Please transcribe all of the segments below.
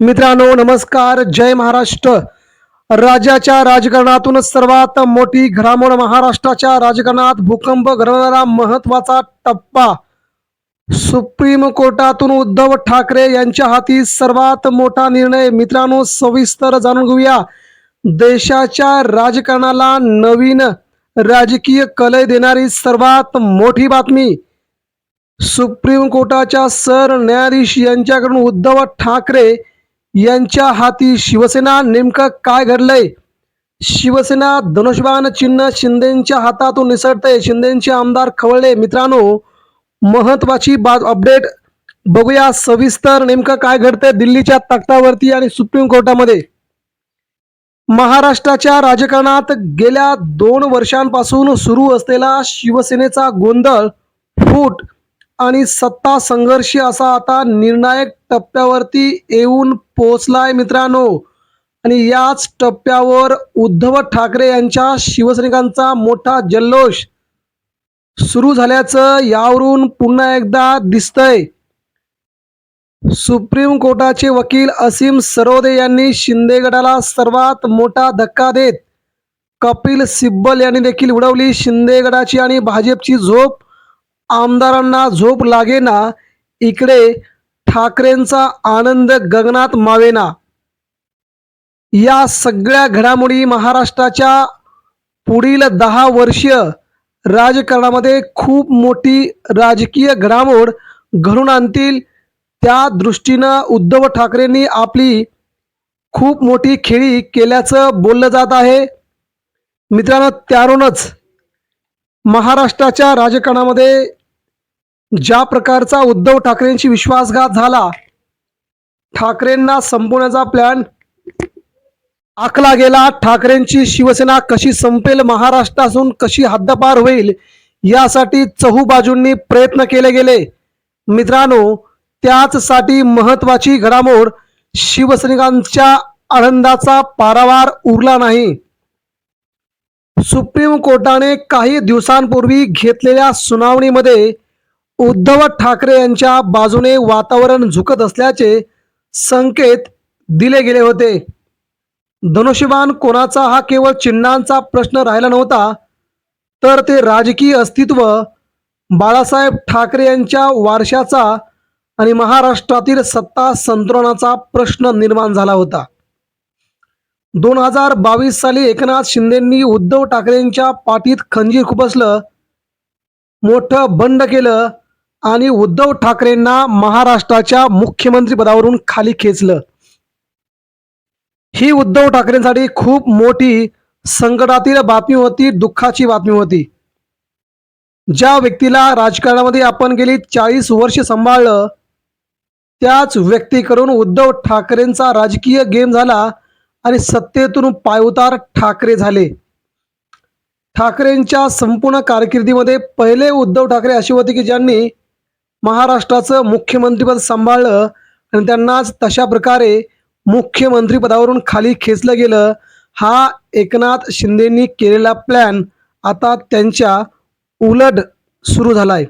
मित्रांनो नमस्कार. जय महाराष्ट्र. राज्याच्या राजकारणातून सर्वात मोठी घडामोड महाराष्ट्राच्या राजकारणात भूकंप घडवणारा महत्त्वाचा टप्पा. सुप्रीम कोर्टातून उद्धव ठाकरे यांच्या हाती सर्वात मोठा निर्णय. मित्रांनो सविस्तर जाणून घेऊया. देशाच्या राजकारणाला नवीन राजकीय कलय देणारी सर्वात मोठी बातमी. सुप्रीम कोर्टाच्या सर न्यायाधीश यांच्याकडून उद्धव ठाकरे यांच्या हाती शिवसेना नेमकं काय घडलंय? शिवसेना धनुष्यबाण चिन्ह शिंदेच्या हातातून निसटते शिंदेचे आमदार खवळले. मित्रांनो महत्वाची बाब अपडेट बघूया. सविस्तर नेमकं काय घडतंय दिल्लीच्या तख्तावरती आणि सुप्रीम कोर्टामध्ये. महाराष्ट्राच्या राजकारणात गेल्या दोन वर्षांपासून सुरू असलेला शिवसेनेचा गोंधळ फूट आणि सत्ता संघर्ष असा आता निर्णायक टप्प्यावरती येऊन पोहोचलाय मित्रांनो. आणि याच टप्प्यावर उद्धव ठाकरे यांच्या शिवसैनिकांचा मोठा जल्लोष सुरू झाल्याचं यावरून पुन्हा एकदा दिसतंय. सुप्रीम कोर्टाचे वकील असीम सरोदे यांनी शिंदे गटाला सर्वात मोठा धक्का देत कपिल सिब्बल यांनी देखील उडवली. शिंदे गटाची आणि भाजपची झोप आमदारांना झोप लागेना इकडे ठाकरेंचा आनंद गगनात मावेना. या सगळ्या घडामोडी महाराष्ट्राच्या पुढील दहा वर्ष राजकारणामध्ये खूप मोठी राजकीय घडामोड घडून आणतील. त्या दृष्टीनं उद्धव ठाकरेंनी आपली खूप मोठी खेळी केल्याचं बोललं जात आहे. मित्रांनो त्यावरूनच महाराष्ट्राच्या राजकारणामध्ये ज्या प्रकारचा उद्धव ठाकरेंशी विश्वासघात झाला ठाकरेंना संपवण्याचा प्लॅन आखला गेला. ठाकरेंची शिवसेना कशी संपेल महाराष्ट्रातून कशी हद्दपार होईल यासाठी चहू बाजूंनी प्रयत्न केले गेले. मित्रांनो त्याचसाठी महत्वाची घडामोड शिवसैनिकांच्या आनंदाचा पारावार उरला नाही. सुप्रीम कोर्टाने काही दिवसांपूर्वी घेतलेल्या सुनावणीमध्ये उद्धव ठाकरे यांच्या बाजूने वातावरण झुकत असल्याचे संकेत दिले गेले होते. धनुष्यबाण कोणाचा हा केवळ चिन्हांचा प्रश्न राहिला नव्हता तर ते राजकीय अस्तित्व बाळासाहेब ठाकरे यांच्या वारशाचा आणि महाराष्ट्रातील सत्ता संतुलनाचा प्रश्न निर्माण झाला होता. दोन हजार बावीस साली एकनाथ शिंदेंनी उद्धव ठाकरेंच्या पाठीत खंजीर खुपसलं मोठं बंड केलं आणि उद्धव ठाकरेंना महाराष्ट्राच्या मुख्यमंत्रीपदावरून खाली खेचलं. ही उद्धव ठाकरेंसाठी खूप मोठी संकटातील बातमी होती दुःखाची बातमी होती. ज्या व्यक्तीला राजकारणामध्ये आपण गेली चाळीस वर्ष सांभाळलं त्याच व्यक्तीकडून उद्धव ठाकरेंचा राजकीय गेम झाला आणि सत्तेतून पायउतार ठाकरे झाले. ठाकरेंच्या संपूर्ण कारकिर्दीमध्ये पहिले उद्धव ठाकरे असे होते की ज्यांनी महाराष्ट्राचं मुख्यमंत्रीपद सांभाळलं आणि त्यांनाच तशा प्रकारे मुख्यमंत्रीपदावरून खाली खेचलं गेलं. हा एकनाथ शिंदेंनी केलेला प्लॅन आता त्यांच्या उलट सुरू झालाय.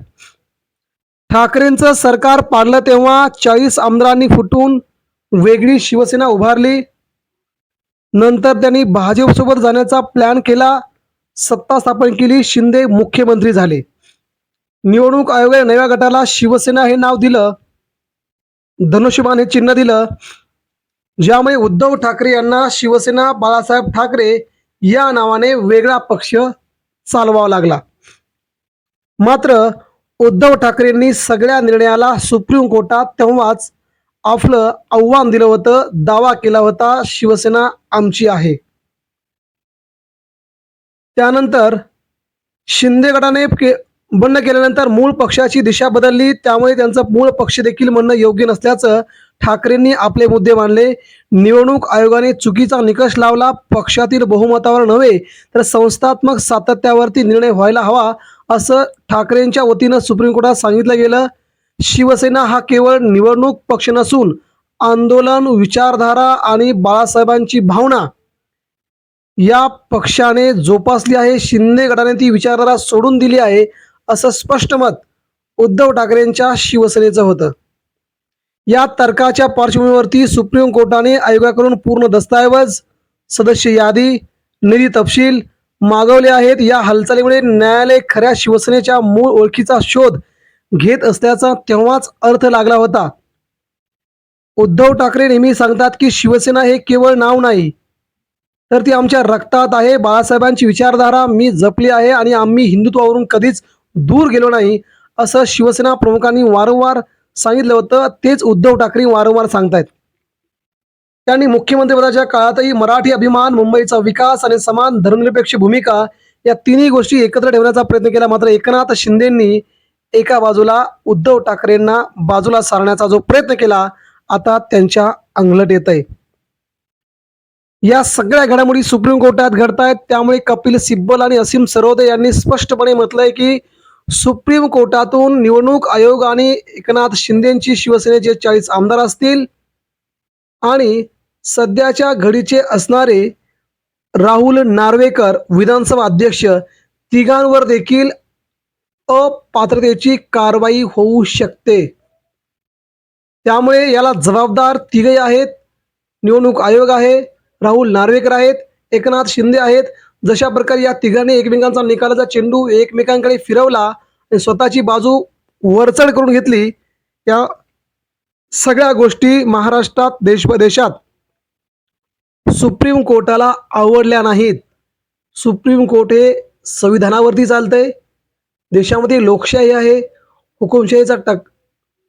ठाकरेंचं सरकार पाडलं तेव्हा चाळीस आमदारांनी फुटून वेगळी शिवसेना उभारली. नंतर त्यांनी भाजपसोबत जाण्याचा प्लॅन केला. सत्ता स्थापन केली शिंदे मुख्यमंत्री झाले. निवडणूक आयोगाने नव्या गटाला शिवसेना हे नाव दिलं. धनुष्यबाण हे चिन्ह दिलं. ज्यामुळे उद्धव ठाकरे यांना शिवसेना बाळासाहेब ठाकरे या नावाने वेगळा पक्ष चालवावा लागला. मात्र उद्धव ठाकरेंनी सगळ्या निर्णयाला सुप्रीम कोर्टात तेव्हाच आपलं आव्हान दिलं होतं दावा केला होता शिवसेना आमची आहे. त्यानंतर शिंदे गटाने बंड केल्यानंतर मूळ पक्षाची दिशा बदलली. त्यामुळे त्यांचं मूळ पक्ष देखील म्हणणं योग्य नसल्याचं ठाकरेंनी आपले मुद्दे मांडले. निवडणूक आयोगाने चुकीचा निकष लावला. पक्षातील बहुमतावर नव्हे तर संस्थात्मक सातत्यावरती निर्णय व्हायला हवा असं ठाकरेंच्या वतीनं सुप्रीम कोर्टात सांगितलं गेलं. शिवसेना हा केवळ निवडणूक पक्ष नसून आंदोलन विचारधारा आणि बाळासाहेबांची भावना या पक्षाने जोपासली आहे. शिंदे गटाने ती विचारधारा सोडून दिली आहे. असं स्पष्ट मत उद्धव ठाकरेंच्या शिवसेनेचं होतं. या तर्काच्या पार्श्वभूमीवरती सुप्रीम कोर्टाने आयोगाकडून पूर्ण दस्तऐवज सदस्य यादी निधी तपशील मागवले आहेत. या हालचालीमुळे न्यायालय खऱ्या शिवसेनेच्या मूळ ओळखीचा शोध घेत असल्याचा तेव्हाच अर्थ लागला होता. उद्धव ठाकरे नेहमी सांगतात की शिवसेना हे केवळ नाव नाही तर ती आमच्या रक्तात आहे. बाळासाहेबांची विचारधारा मी जपली आहे आणि आम्ही हिंदुत्वावरून कधीच दूर गेलो नाही असं शिवसेना प्रमुखांनी वारंवार सांगितलं होतं. तेच उद्धव ठाकरे वारंवार सांगतायत. त्यांनी मुख्यमंत्रीपदाच्या काळातही मराठी अभिमान मुंबईचा विकास आणि समान धर्मनिरपेक्ष भूमिका या तिन्ही गोष्टी एकत्र ठेवण्याचा प्रयत्न केला. मात्र एकनाथ शिंदेंनी एका बाजूला उद्धव ठाकरेंना बाजूला सारण्याचा जो प्रयत्न केला आता त्यांच्या अंगलट येत आहे या सगळ्या घडामोडी सुप्रीम कोर्टात घडतायत. त्यामुळे कपिल सिब्बल आणि असीम सरोदे यांनी स्पष्टपणे म्हटलंय की सुप्रीम कोर्टातून निवडणूक आयोग आणि एकनाथ शिंदेची शिवसेनेचे चाळीस आमदार असतील आणि सध्याच्या घडीचे असणारे राहुल नार्वेकर विधानसभा अध्यक्ष तिघांवर देखील अपात्रतेची कारवाई होऊ शकते. त्यामुळे याला जबाबदार तिघही आहेत. निवडणूक आयोग आहे राहुल नार्वेकर आहेत एकनाथ शिंदे आहेत. जशा प्रकारे या तिघांनी एकमेकांचा निकालाचा चेंडू एकमेकांकडे फिरवला आणि स्वतःची बाजू वरचढ करून घेतली या सगळ्या गोष्टी महाराष्ट्रात देश देशात सुप्रीम कोर्टाला आवडल्या नाहीत. सुप्रीम कोर्ट हे संविधानावरती चालतंय देशामध्ये लोकशाही आहे हुकुमशाहीचा टक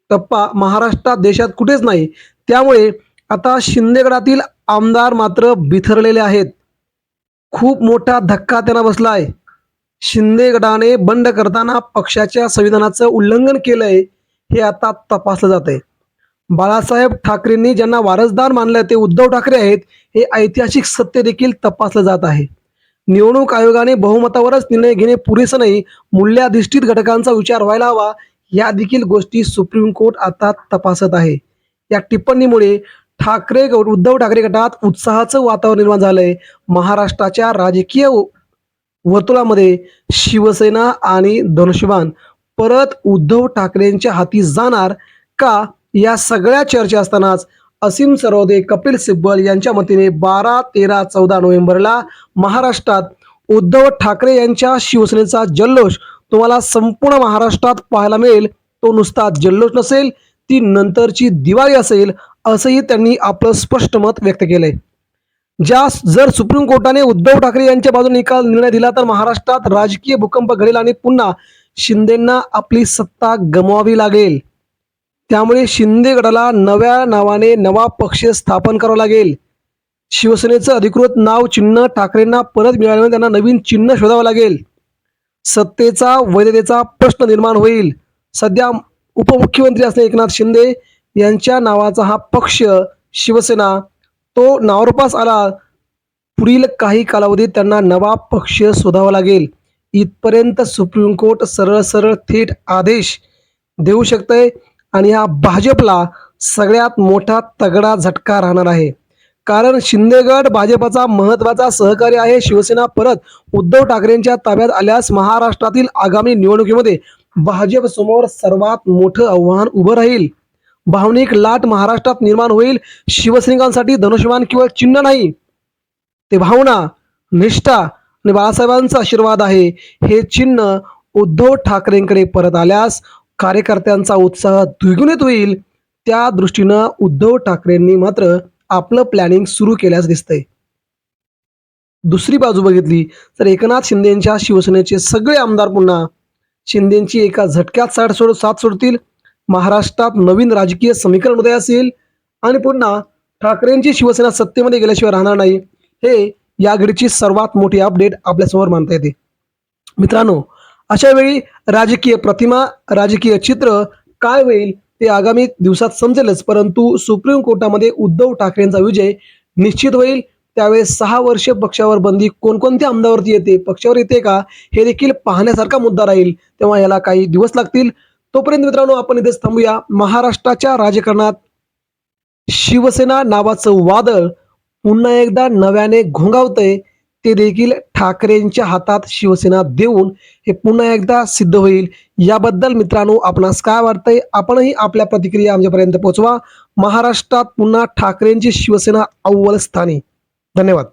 टप्पा महाराष्ट्रात देशात कुठेच नाही. त्यामुळे आता शिंदेगडातील आमदार मात्र बिथरलेले आहेत. खूप मोठा धक्का त्यांना बसला आहे शिंदे गटाने बंड करताना पक्षाच्या संविधानाचं उल्लंघन केलंय हे आता तपासलं जात आहे बाळासाहेब ठाकरेंनी ज्यांना वारसदार मानलं ते उद्धव ठाकरे आहेत हे ऐतिहासिक सत्य देखील तपासलं जात आहे. निवडणूक आयोगाने बहुमतावरच निर्णय घेणे पुरेसं नाही मूल्याधिष्ठित घटकांचा विचार व्हायला हवा या देखील गोष्टी सुप्रीम कोर्ट आता तपासत आहे. या टिप्पणीमुळे ठाकरे गट उद्धव ठाकरे गटात उत्साहाचं वातावरण निर्माण झालंय. महाराष्ट्राच्या राजकीय वर्तुळामध्ये शिवसेना आणि धनुष्यबाण परत उद्धव ठाकरेंच्या हाती जाणार का? या सगळ्या चर्चा असतानाच असीम सरोदे कपिल सिब्बल यांच्या मतीने बारा तेरा चौदा नोव्हेंबरला महाराष्ट्रात उद्धव ठाकरे यांच्या शिवसेनेचा जल्लोष तुम्हाला संपूर्ण महाराष्ट्रात पाहायला मिळेल. तो नुसता जल्लोष नसेल ती नंतरची दिवाळी असेल असंही त्यांनी आपलं स्पष्ट मत व्यक्त केलंय. ज्या जर सुप्रीम कोर्टाने उद्धव ठाकरे यांच्या बाजूने निकाल निर्णय दिला तर महाराष्ट्रात राजकीय भूकंप घडेल आणि पुन्हा शिंदेंना आपली सत्ता गमवावी लागेल. त्यामुळे शिंदे गटाला नव्या नावाने नवा पक्ष स्थापन करावा लागेल. शिवसेनेचं अधिकृत नाव चिन्ह ठाकरेंना परत मिळाल्याने त्यांना नवीन चिन्ह शोधावं लागेल. सत्तेचा वैधतेचा प्रश्न निर्माण होईल. सध्या उपमुख्यमंत्री असणे एकनाथ शिंदे यांच्या नावाचा हा पक्ष शिवसेना तो नावारूपास आला. पुढील काही कालावधीत त्यांना नवा पक्ष शोधावा लागेल. इथपर्यंत सुप्रीम कोर्ट सरळ सरळ थेट आदेश देऊ शकतंय आणि हा भाजपला सगळ्यात मोठा तगडा झटका राहणार आहे. कारण शिंदेगड भाजपचा महत्त्वाचा सहकारी आहे. शिवसेना परत उद्धव ठाकरेंच्या ताब्यात आल्यास महाराष्ट्रातील आगामी निवडणुकीमध्ये भाजप समोर सर्वात मोठं आव्हान उभं राहील. भावनिक लाट महाराष्ट्रात निर्माण होईल. शिवसैनिकांसाठी धनुष्यमान केवळ चिन्ह नाही. ते भावना निष्ठा आणि बाळासाहेबांचा आशीर्वाद आहे. हे चिन्ह उद्धव ठाकरेंकडे परत आल्यास कार्यकर्त्यांचा उत्साह द्विगुणित होईल. त्या दृष्टीनं उद्धव ठाकरेंनी मात्र आपलं प्लॅनिंग सुरू केल्यास दिसतंय. दुसरी बाजू बघितली तर एकनाथ शिंदेच्या शिवसेनेचे सगळे आमदार पुन्हा. शिंदेची एका झटक्यात साठ सोड साथ सोडतील. महाराष्ट्रात नवीन राजकीय समीकरण उदय असेल आणि पुन्हा ठाकरेंची शिवसेना सत्तेमध्ये गेल्याशिवाय राहणार नाही हे या घडीची सर्वात मोठी अपडेट आपल्यासमोर मानता येते. मित्रांनो अशा वेळी राजकीय प्रतिमा राजकीय चित्र काय होईल ते आगामी दिवसात समजेलच परंतु सुप्रीम कोर्टामध्ये उद्धव ठाकरेंचा विजय निश्चित होईल. त्यावेळेस सहा वर्ष पक्षावर बंदी कोणकोणत्या आमदावरती येते पक्षावर येते का हे देखील पाहण्यासारखा मुद्दा राहील. तेव्हा याला काही दिवस लागतील. तोपर्यंत मित्रांनो आपण इथेच थांबूया. महाराष्ट्राच्या राजकारणात शिवसेना नावाचं वादळ पुन्हा एकदा नव्याने घोंगावतंय. ते देखील ठाकरेंच्या हातात शिवसेना देऊन हे पुन्हा एकदा सिद्ध होईल. याबद्दल मित्रांनो आपणास काय वाटतंय? आपणही आपल्या प्रतिक्रिया आमच्यापर्यंत पोहोचवा. महाराष्ट्रात पुन्हा ठाकरेंची शिवसेना अव्वल स्थानी. धन्यवाद.